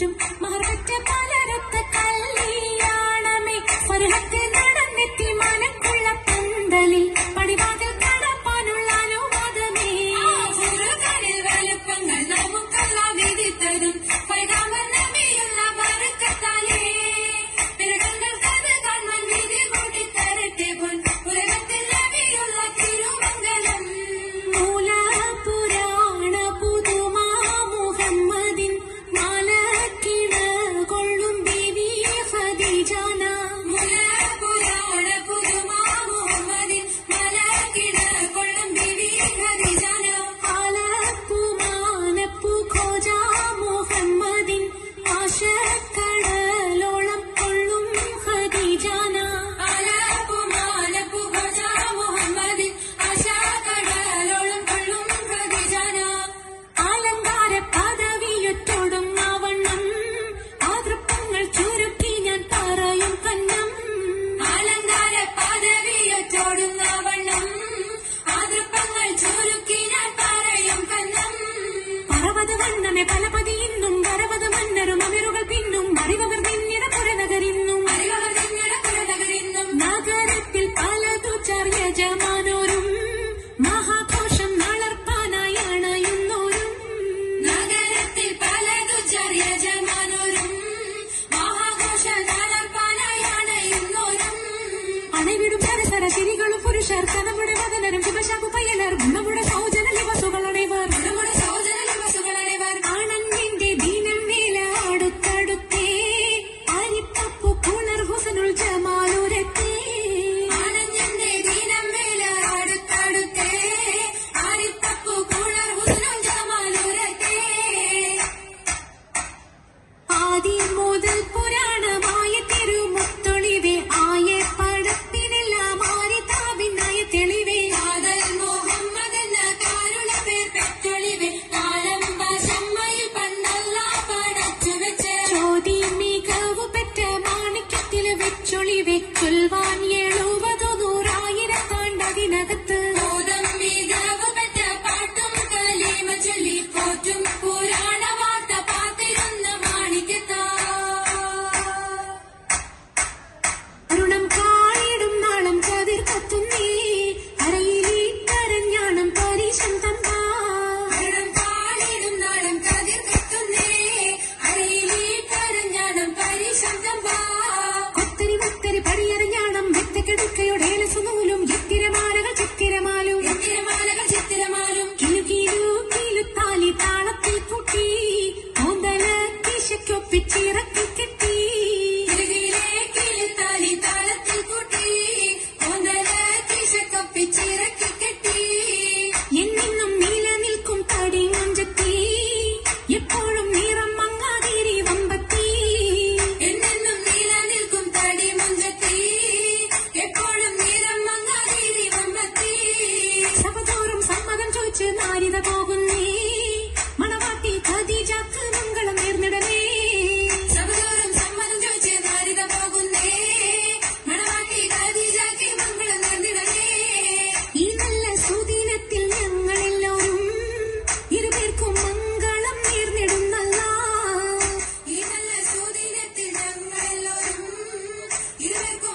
ചുറ്റും മറച്ച പലവത് വണ്ണമേ പലപതി ഇന്നും വരവത് മന്നരും അമിരുകൾ പിന്നും അറിവർ നിന്നിട പുറനഗരിന്നും അറിവർ നിന്നിട പുറനഗരിന്നും നഗരത്തിൽ പലതു ചർയജമാനോരും മഹാഘോഷം നളർപ്പാനായാണ് അണയുന്നോരും. നഗരത്തിൽ പല ചെറിയ ജമാനോരും മഹാഘോഷ നടപ്പാനായാണ് ഇന്നോരും അണവിടും പരസര തിരികളും പുരുഷർ தேவி சொல்வான் നാരിത പോകുന്നേ. മണവാട്ടി ഖദീജാക്ക് മംഗളം നേർന്നിടമേ സഭതോറും സമ്മതം ചോദിച്ച് നാരിത പോകുന്നേ. മണവാട്ടി ഖദീജയ്ക്ക് മംഗളം നേർന്നിടമേ ഈ നല്ല സുദിനത്തിൽ ഞങ്ങളെല്ലാവരും ഇരുപേർക്കും മംഗളം നേർന്നിടുന്നല്ല ഈ നല്ല സുദിനത്തിൽ ഞങ്ങളെല്ലാവരും ഇരുവർക്കും